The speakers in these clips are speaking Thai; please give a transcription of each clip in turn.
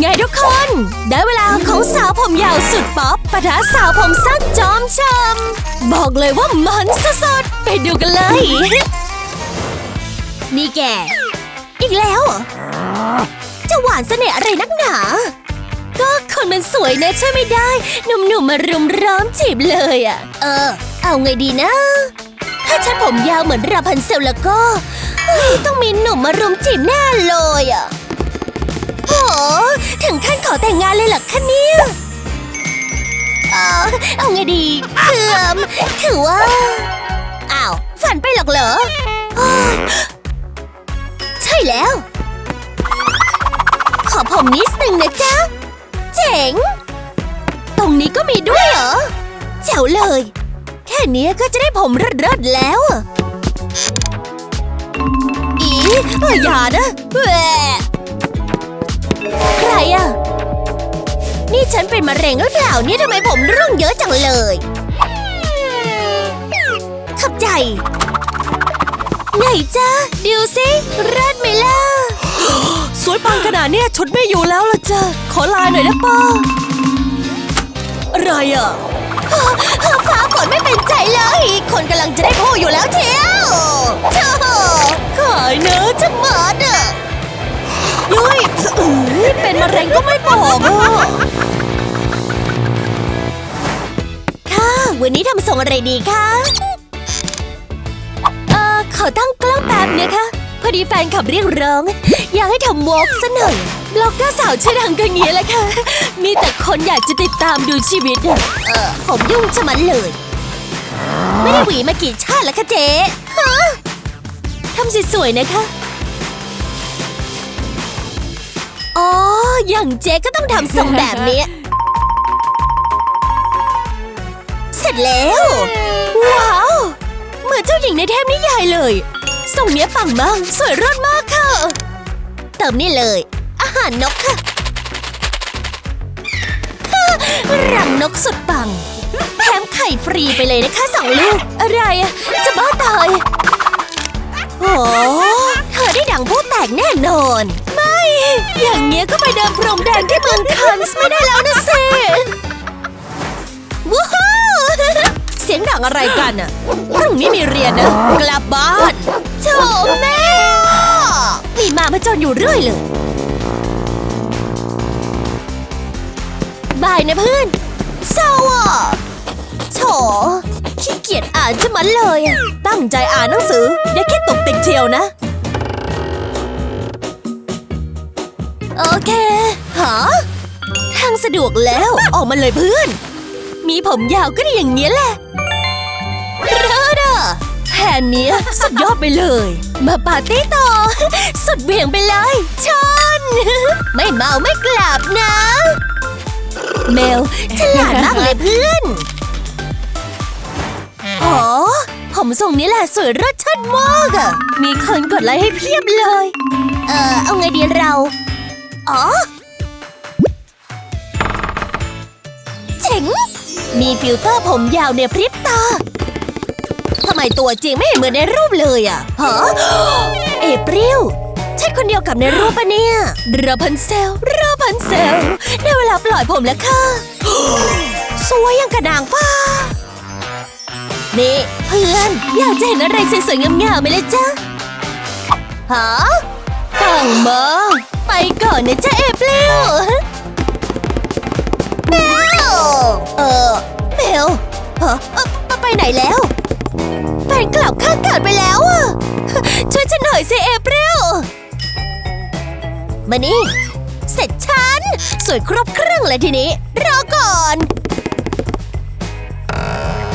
ไงทุกคน ได้เวลาของสาวผมยาวสุดป๊อปปะทะสาวผมสั้นจอมช้ำบอกเลยว่ามันสุดๆไปดูกันเลย นี่แก อีกแล้ว จะหวานเสน่ห์อะไรนักหนา ก็คนมันสวยนะช่วยไม่ได้หนุ่มๆมารุมร้อมจีบเลยอะ เออ เอาไงดีนะ ถ้าฉันผมยาวเหมือนราพันเซลแล้วก็ ต้องมีหนุ่มมารุมจีบแน่เลยอะ ถึงขั้นขอแต่งงานเลยเหรอคะเนี่ยเออเอาไงดีเคือเอิ่มคือว่า อ้าว ฝันไปหรอกเหรอ ใช่แล้ว ขอผมนิดนึงนะจ๊ะ เจ๋ง ตรงนี้ก็มีด้วยเหรอ แจ๋วเลย แค่นี้ก็จะได้ผมเริดๆแล้วอีอย่านะแหว อะนี่ฉันเป็นมะเร็งหรือเปล่าเนี่ยทำไมผมร่วงเยอะจังเลย ขับใจ ไหนจ้าดูสิเริดไหมล่ะ สวยปังขนาดเนี้ยชุดไม่อยู่แล้วล่ะจ้ะขอลาหน่อยนะป้าอะไรอะฟ้าฝนไม่เป็นใจเลย คนกำลังจะได้พูอยู่แล้วเชียวเจ้าขายเนอะจะหมดอะ ยุ้ยอื้อเป็นมะเร็งก็ไม่บอกอะค่ะ วันนี้ทำส่งอะไรดีคะเอ่อขอตั้งกล้องแป๊บนะคะ พอดีแฟนขับเรียกร้อง อยากให้ทำวอล์กซะหน่อยบล็อกเกอร์สาวชื่อดังก็เงี้ยแหละค่ะ มีแต่คนอยากจะติดตามดูชีวิตอะเออผมยุ่งชะมันเลย ไม่ได้หวีมากี่ชาติแล้วคะเจ๊ฮะทำสวยๆนะคะ อ๋อ อย่างเจ๊ก็ต้องทำทรงแบบนี้ เสร็จแล้ว ว้าว เหมือนเจ้าหญิงในเทพนิยายเลยทรงเนี้ยปังมาก สวยรอดมากค่ะ เติมนี่เลย อาหารนกค่ะรังนกสุดปัง แถมไข่ฟรีไปเลยนะคะสองลูก อะไรอะจะบ้าตาย โอ้เธอได้ดังผู้แตกแน่นอน ไม่อย่างเงี้ยก็ไปเดินพรมแดงที่เมืองคันส์ไม่ได้แล้วนะเซว้าวเสียงดังอะไรกันอะพรุ่งนี้มีเรียนนะ กลับบ้านโถแม่มีมามาจนอยู่เรื่อยเลย บายนะเพื่อนเศร้าอะโถขี้เกียจอ่านจะมันเลยอะตั้งใจอ่านหนังสือ อย่าคิดตกติกเชียวนะ โอเคหาทางสะดวกแล้วออกมาเลยเพื่อน มีผมยาวก็ได้อย่างเงี้ยแหละเริดอะแผนเนี้ยสุดยอดไปเลย มาปาร์ตี้ต่อ สุดเหวี่ยงไปเลยชนไม่เมาไม่กลับนะ เมลฉลาดมากเลยเพื่อนอ๋อผมทรงนี้แหละสวยรสชัดมากอะมีคนกดไลค์ให้เพียบเลย เออเอาไงดีเรา อ๋อเจ๋งมีฟิลเตอร์ผมยาวในพริบตา ทำไมตัวจริงไม่เห็นเหมือนในรูปเลยอะฮะเอเปริลใช่คนเดียวกับในรูปปะเนี่ยราพันเซลราพันเซลได้เวลาปล่อยผมแล้วค่ะ สวยยังกระนางฟ้า นี่เพื่อน อยากจะเห็นอะไรสวยๆงามๆไหมล่ะจ๊ะฮะ ปังมากไปก่อนนะจ๊ะเอเปริลเบลเออเบลฮะเออไปไหนแล้วแฟนกลับข้างเกิดไปแล้วอะช่วยฉันหน่อยสิเอเปริลมานี่ เสร็จฉัน สวยครบเครื่องเลยทีนี้ รอก่อน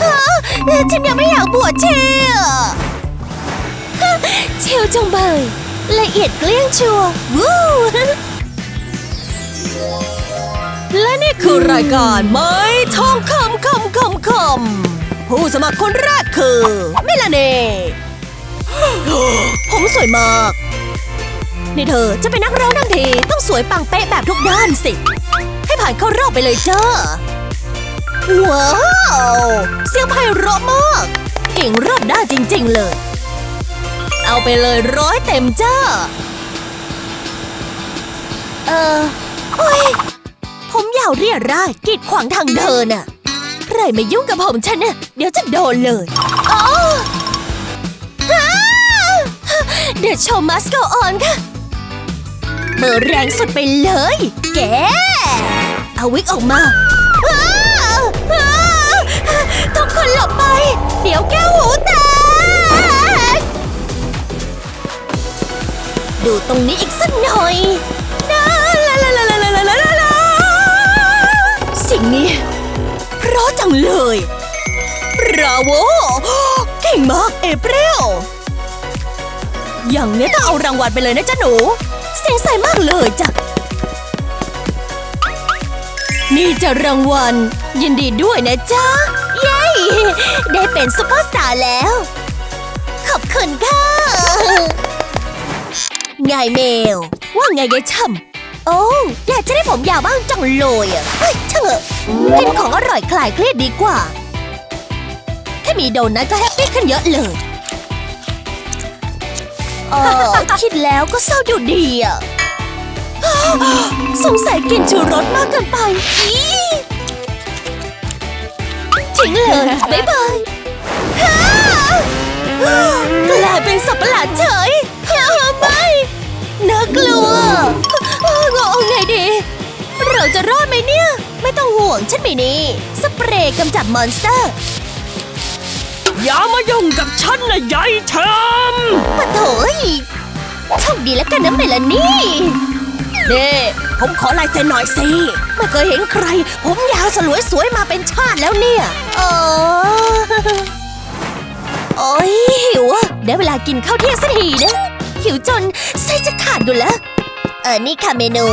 ฮะฉันยังไม่อยากบวชเชียวเชียวจงเบย ละเอียดเกลี้ยงชัวร์วู้และนี่คือรายการไม้ทองคำคำคำคำผู้สมัครคนแรกคือเมลาน่ผมสวยมาก นี่เธอจะเป็นนักร้องทั้งที ต้องสวยปังเป๊ะแบบทุกด้านสิ ให้ผ่านเข้ารอบไปเลยเจ้าว้าว เสียงไพเราะมาก เก่งรอบด้านจริง ๆ เลย เอาไปเลยร้อยเต็มเจ้า เออโอ้ยาวเรียร่ายกีดขวางทางเดินน่ะ ใครมายุ่งกับผมฉันน่ะ เดี๋ยวจะโดนเลยอ๋ออ้าเดี๋ยวโชว์มัสโกออนค่ะ เบอร์แรงสุดไปเลย แก เอาวิกออกมาทุกคนหลบไป เดี๋ยวแก้วหูแตก ตรงนี้อีกสักหน่อยนะลาลาลาลาลาลาลาเสิ่งนี้ เพราะจังเลยบราโวเก่งมากเอเปริลอย่างนี้ต้องเอารางวัลไปเลยนะจ๊ะหนู เสียงใสมากเลยจ้ะนี่จะรางวัล ยินดีด้วยนะจ๊ะ เย้ ได้เป็นซุปเปอร์สตาร์แล้ว ขอบคุณค่ะ ไงเมล ว่าไงยายช่ำโอ้อยากจะได้ผมยาวบ้างจังเลยอะเฮ้ยเถอะกินของอร่อยคลายเครียดดีกว่า แค่มีโดนัทก็แฮปปี้ขึ้นเยอะเลยเออคิดแล้วก็เศร้าอยู่ดีอะสงสัยกินชูรสมากเกินไปอีทิ้งเลยบ๊ายบายกลายเป็นสัตว์ประหลาดเฉยากลัวอ้าวเอาไงดี เราจะรอดไหมเนี่ย ไม่ต้องห่วงฉันมีนี่ สเปรย์กำจัดมอนสเตอร์ อย่ามายุ่งกับฉันนะยายแชมป์ปะโถยโชคดีแล้วกันนะเมลานี่เน่ผมขอลายเซ็นหน่อยสิ ไม่เคยเห็นใคร ผมยาวสลวยสวยมาเป็นชาติแล้วเนี่ยอ๋อโอ้ยหิวอะได้เวลากินข้าวเที่ยงสักทีนะ หิวจนไส้จะขาดอยู่แล้ว เออนี่ค่ะเมนู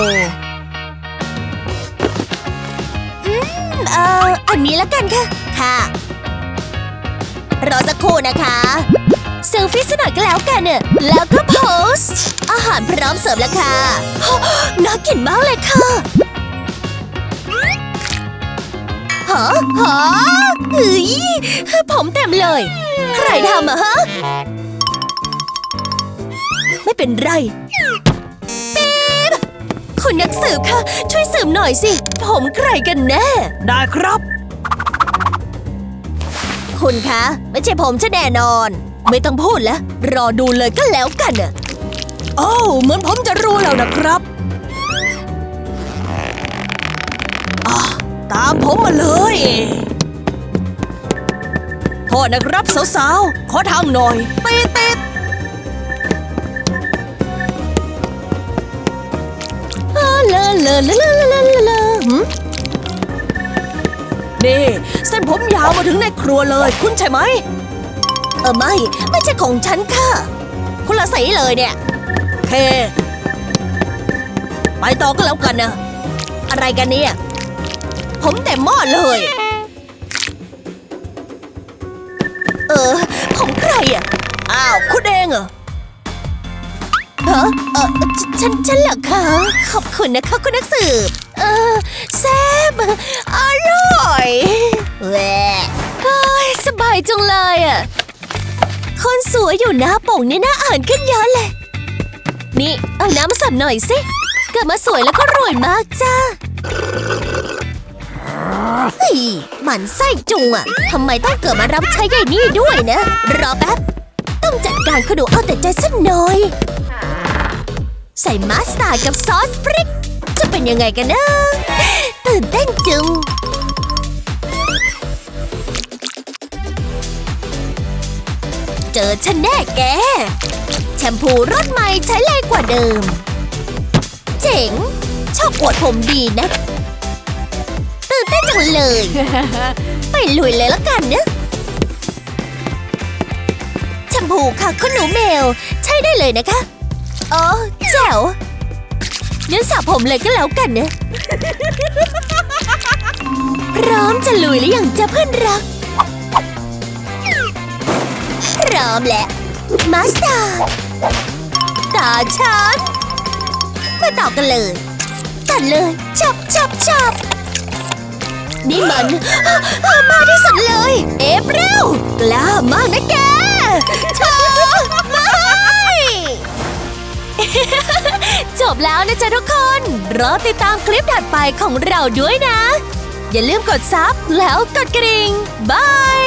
อืม เอออันนี้ล้วกันค่ะ ค่ะ รอสักครู่นะคะเซลฟี่สักหน่อยก็แล้วกันเนี่ยแล้วก็โพสต์อาหารพร้อมเสิร์ฟแล้วค่ะ น่ากินมากเลยค่ะฮะฮะเฮ้ยผมเต็มเลย ใครทำอะฮะ ไม่เป็นไรปี๊บคุณนักสืบค่ะช่วยสืบหน่อยสิ ผมใครกันแน่ ได้ครับ คุณคะ ไม่ใช่ผมจะแน่นอน ไม่ต้องพูดแล้ว รอดูเลยก็แล้วกันน่ะโอ้วเหมือนผมจะรู้แล้วนะครับอะตามผมมาเลยโทษนะครับสาวๆ ขอทางหน่อยติดติด ลาลาลาลาลาลาหืมนี่เส้นผมยาวมาถึงในครัวเลย คุณใช่ไหม เออไม่ ไม่ใช่ของฉันค่ะคุณละสีเลยเนี่ย เค ไปต่อก็แล้วกันนะ อะไรกันเนี่ย ผมเต็มหม้อเลย เออผมใครอะ อ้าว คุณเองเหรอ ฮะเออฉฉันฉันเหรอคะขอบคุณนะคะคุณนักสืบ เออแซ่บอร่อยแหวยสบายจังเลยอะคนสวยอยู่หน้าโป่งนี่น่าอ่านขึ้นเยอะเลย นี่เอาน้ำมาสับหน่อยสิเกิดมาสวยแล้วก็รวยมากจ้าเฮ้ยหมันไส้จุงอะทำไมต้องเกิดมารับใช้ใหญ่นี่ด้วยนะ รอแป๊บ ต้องจัดการขนูเอาแต่ใจสักหน่อย ใส่มัสตาร์ดกับซอสพริก จะเป็นยังไงกันนะ ตื่นเต้นจุงเจอฉันแน่แก แชมพูรสใหม่ใช้แรงกว่าเดิม เจ๋ง ชอบอวดผมดีนะ ตื่นเต้นจังเลย ไปลุยเลยละกันนะแชมพูค่ะคุณหนูเมล ใช้ได้เลยนะคะ โอ๋อแจ๋วงั้นสระผมเลยก็แล้วกันนะ พร้อมจะลุยหรือยังจะเพื่อนรัก พร้อมแล้วมาสตาร์ตาฉันมาต่อกันเลย ตัดเลยจับจับจับนี่มันอะมาที่สุดเลย เอฟเริลกล้ามากนะแกเธอ จบแล้วนะจ๊ะทุกคน รอติดตามคลิปถัดไปของเราด้วยนะ อย่าลืมกดซับแล้วกดกระดิ่งบาย